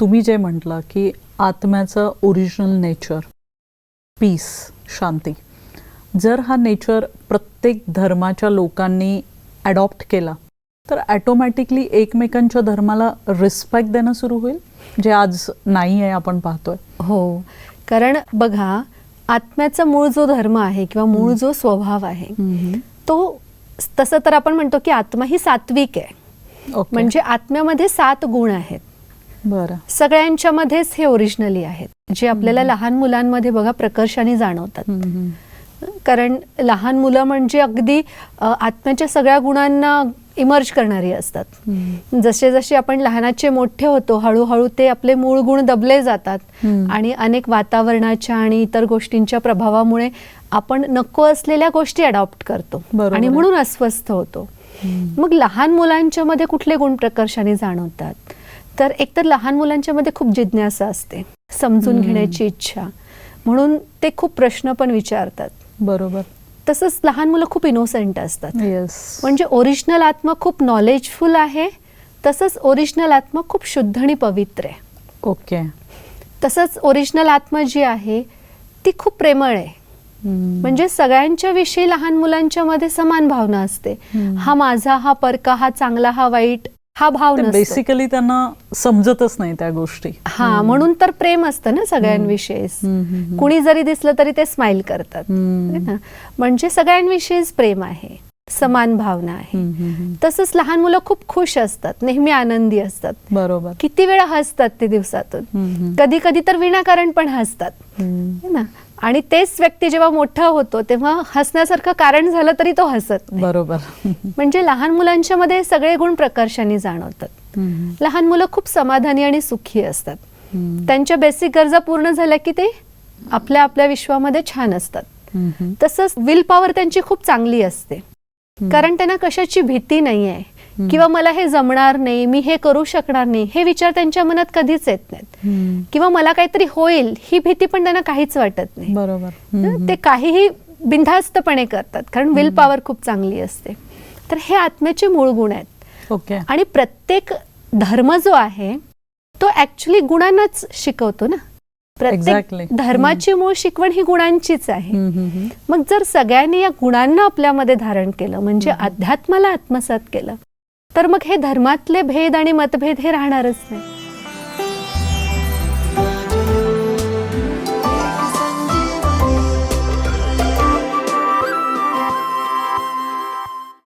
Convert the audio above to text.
तुम्ही जे म्हटलं की आत्म्याचं ओरिजिनल नेचर पीस शांती. जर हा नेचर प्रत्येक धर्माच्या लोकांनी अडॉप्ट केला तर ॲटोमॅटिकली एकमेकांच्या धर्माला रिस्पेक्ट देणं सुरू होईल जे आज नाही आहे आपण पाहतोय. हो कारण बघा आत्म्याचा मूळ जो धर्म आहे किंवा मूळ जो स्वभाव आहे तो तसं तर आपण म्हणतो की आत्मा ही सात्विक आहे. म्हणजे आत्म्यामध्ये सात गुण आहेत. बरं सगळ्यांच्या मध्येच हे ओरिजिनली आहेत जे आपल्याला लहान मुलांमध्ये बघा प्रकर्षाने जाणवतात. कारण लहान मुलं म्हणजे अगदी आत्म्याच्या सगळ्या गुणांना इमर्ज करणारी असतात. जसे जसे आपण लहानाचे मोठे होतो हळूहळू ते आपले मूळ गुण दबले जातात. आणि अनेक वातावरणाच्या आणि इतर गोष्टींच्या प्रभावामुळे आपण नको असलेल्या गोष्टी अडॉप्ट करतो आणि. म्हणून अस्वस्थ होतो मग लहान मुलांच्या मध्ये कुठले गुण प्रकर्षाने जाणवतात तर एकतर लहान मुलांच्या मध्ये खूप जिज्ञासा असते समजून. घेण्याची इच्छा. म्हणून ते खूप प्रश्न पण विचारतात. बरोबर. तसंच लहान मुलं खूप इनोसेंट असतात. येस म्हणजे ओरिजिनल आत्मा खूप नॉलेजफुल आहे तसंच ओरिजिनल आत्मा खूप शुद्ध आणि पवित्र आहे. ओके. तसंच ओरिजिनल आत्मा जी आहे ती खूप प्रेमळ आहे. म्हणजे सगळ्यांच्या विषयी लहान मुलांच्या मध्ये समान भावना असते. हा माझा हा परका हा चांगला हा वाईट हा भाव बेसिकली त्यांना समजतच नाही त्या गोष्टी. हा म्हणून तर प्रेम असतं ना सगळ्यांविषयीच. कुणी जरी दिसलं तरी ते स्माइल करतात. है? म्हणजे सगळ्यांविषयीच प्रेम आहे. समान भावना आहे. तसंच लहान मुलं खूप खुश असतात. नेहमी आनंदी असतात. बरोबर. किती वेळा हसतात ते दिवसातून. कधी कधी तर विनाकारण पण हसतात. है ना? आणि तेच व्यक्ती जेव्हा मोठा होतो तेव्हा हसण्यासारखं कारण झालं तरी तो हसत नाही. बरोबर म्हणजे लहान मुलांच्या मध्ये सगळे गुण प्रकर्षाने जाणवतात हम्म, लहान मुलं खूप समाधानी आणि सुखी असतात हम्म. त्यांच्या बेसिक गरजा पूर्ण झाल्या की ते आपल्या आपल्या विश्वामध्ये छान असतात हम्म. तसंच विल पॉवर त्यांची खूप चांगली असते कारण त्यांना कशाची भीती नाही आहे किंवा मला हे जमणार नाही मी हे करू शकणार नाही हे विचार त्यांच्या मनात कधीच येत नाहीत. किंवा मला काहीतरी होईल ही भीती पण त्यांना काहीच वाटत नाही. बरोबर. ते काहीही बिनधास्तपणे करतात कारण विल पॉवर खूप चांगली असते. तर हे आत्म्याचे मूळ गुण आहेत. ओके. आणि प्रत्येक धर्म जो आहे तो ऍक्च्युली गुणांनाच शिकवतो ना. प्रत्येक धर्माची मूळ शिकवण ही गुणांचीच आहे. मग जर सगळ्यांनी या गुणांना आपल्यामध्ये धारण केलं म्हणजे अध्यात्माला आत्मसात केलं तर मग हे धर्मातले भेद आणि मतभेद हे राहणारच नाही.